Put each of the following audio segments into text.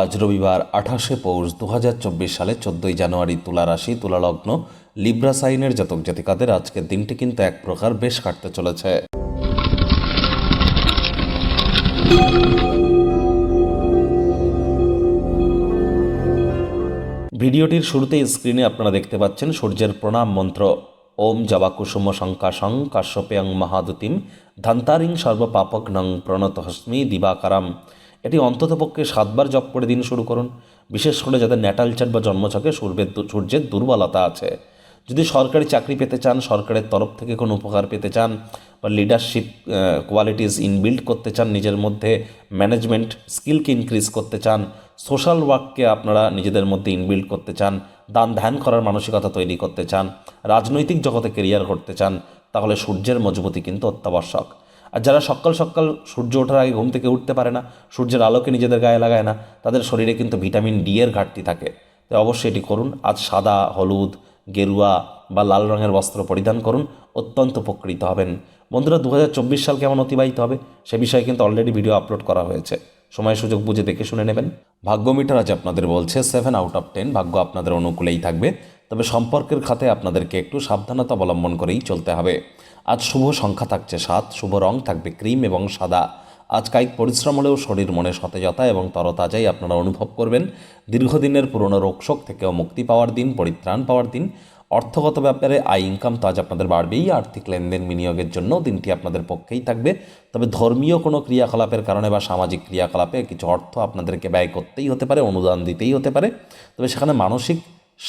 আজ রবিবার আঠাশে পৌষ দু হাজার চব্বিশ সালে চোদ্দোই জানুয়ারি তুলা রাশি, তুলা লগ্ন, লিব্রা সাইনের জাতক জাতিকাদের আজকের দিনটি কিন্তু এক প্রকার বেশ কাটতে চলেছে। ভিডিওটির শুরুতে স্ক্রিনে আপনারা দেখতে পাচ্ছেন সূর্যের প্রণাম মন্ত্র। ওম জবা জবাকুসুম শঙ্কাশং কাশ্যপেয়ং মহাদুতিম, ধান্তারিং সর্বপাপক নং প্রণত হস্মি দিবাকারাম। এটি অন্ততপক্ষে সাতবার জপ করে দিন শুরু করুন। বিশেষ করে যাদের ন্যাটাল চার্ট বা জন্মছকে সূর্যের সূর্যের দুর্বলতা আছে। যদি সরকারি চাকরি পেতে চান, সরকারের তরফ থেকে কোনো উপকার পেতে চান বা লিডারশিপ কোয়ালিটিস ইনবিল্ড করতে চান, নিজের মধ্যে ম্যানেজমেন্ট স্কিলকে ইনক্রিজ করতে চান সোশ্যাল ওয়ার্ককে আপনারা নিজেদের মধ্যে ইনবিল্ড করতে চান, দান ধ্যান করার মানসিকতা তৈরি করতে চান, রাজনৈতিক জগতে কেরিয়ার করতে চান, তাহলে সূর্যের মজবুতি কিন্তু অত্যাবশ্যক। আর যারা সকাল সকাল সূর্য ওঠার আগে ঘুম থেকে উঠতে পারে না, সূর্যের আলোকে নিজেদের গায়ে লাগায় না, তাদের শরীরে কিন্তু ভিটামিন ডি এর ঘাটতি থাকে। তাই অবশ্যই এটি করুন, আজ সাদা, হলুদ, গেরুয়া বা লাল রঙের বস্ত্র পরিধান করুন, অত্যন্ত উপকৃত হবেন। বন্ধুরা দু হাজার চব্বিশ সাল কেমন অতিবাহিত হবে সে বিষয়ে কিন্তু অলরেডি ভিডিও আপলোড করা হয়েছে। সময় সুযোগ বুঝে দেখে শুনে নেবেন। ভাগ্য মিটার আজ আপনাদের বলছে সেভেন আউট অফ টেন ভাগ্য আপনাদের অনুকূলেই থাকবে। তবে সম্পর্কের খাতে আপনাদেরকে একটু সাবধানতা অবলম্বন করেই চলতে হবে। আজ শুভ সংখ্যা থাকছে সাত, শুভ রং থাকবে ক্রিম এবং সাদা। আজ কায়িক পরিশ্রম হলেও শরীর মনে সতেজতা এবং তরতাজাই আপনারা অনুভব করবেন। দীর্ঘদিনের পুরনো রোগশোক থেকেও মুক্তি পাওয়ার দিন, পরিত্রাণ পাওয়ার দিন। অর্থগত ব্যাপারে আয় ইনকাম তো আজ আপনাদের বাড়বেই। আর্থিক লেনদেন বিনিয়োগের জন্য দিনটি আপনাদের পক্ষেই থাকবে। তবে ধর্মীয় কোনো ক্রিয়াকলাপের কারণে বা সামাজিক ক্রিয়াকলাপে কিছু অর্থ আপনাদেরকে ব্যয় করতেই হতে পারে, অনুদান দিতেই হতে পারে। তবে সেখানে মানসিক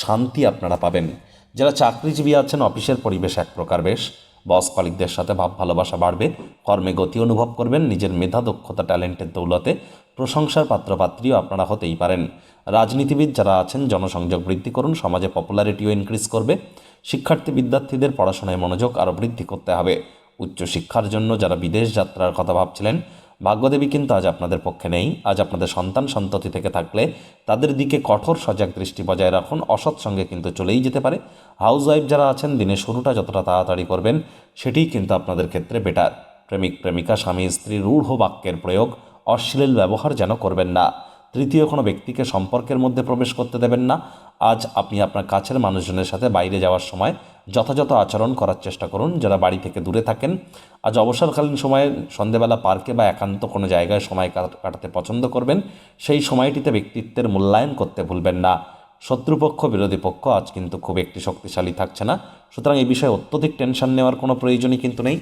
শান্তি আপনারা পাবেন। যারা চাকরিজীবী আছেন, অফিসের পরিবেশ এক প্রকার বেশ। বস কলিকদের সাথে ভাব ভালোবাসা বাড়বে, কর্মে গতি অনুভব করবেন, নিজের মেধা, দক্ষতা, ট্যালেন্টের দৌলতে প্রশংসার পাত্রপাত্রীও আপনারা হতেই পারেন। রাজনীতিবিদ যারা আছেন, জনসংযোগ বৃদ্ধি করুন, সমাজে পপুলারিটিও ইনক্রিজ করবে। শিক্ষার্থী বিদ্যার্থীদের পড়াশোনায় মনোযোগ আরও বৃদ্ধি করতে হবে। উচ্চশিক্ষার জন্য যারা বিদেশ যাত্রার কথা ভাবছিলেন ভাগ্যদেবী কিন্তু আজ আপনাদের পক্ষে নেই। আজ আপনাদের সন্তান সন্ততি থেকে থাকলে তাদের দিকে কঠোর সজাগ দৃষ্টি বজায় রাখুন। অসৎ সঙ্গে কিন্তু চলেই যেতে পারে। হাউস ওয়াইফ যারা আছেন, দিনের শুরুটা যতটা তাড়াতাড়ি করবেন সেটিই কিন্তু আপনাদের ক্ষেত্রে বেটার প্রেমিক, প্রেমিকা, স্বামী, স্ত্রী, রূঢ় বাক্যের প্রয়োগ, অশ্লীল ব্যবহার যেন করবেন না। তৃতীয় কোনো ব্যক্তিকে সম্পর্কের মধ্যে প্রবেশ করতে দেবেন না। আজ আপনি আপনার কাছের মানুষজনের সাথে বাইরে যাওয়ার সময় যথাযথ আচরণ করার চেষ্টা করুন, যারা বাড়ি থেকে দূরে থাকেন। আজ অবসরকালীন সময়ে সন্ধেবেলা পার্কে বা একান্ত কোনো জায়গায় সময় কাটাতে পছন্দ করবেন। সেই সময়টিতে ব্যক্তিত্বের মূল্যায়ন করতে ভুলবেন না। শত্রুপক্ষ, বিরোধী পক্ষ আজ কিন্তু খুব একটি শক্তিশালী থাকছে না। সুতরাং এই বিষয়ে অত্যধিক টেনশন নেওয়ার কোনো প্রয়োজনই কিন্তু নেই।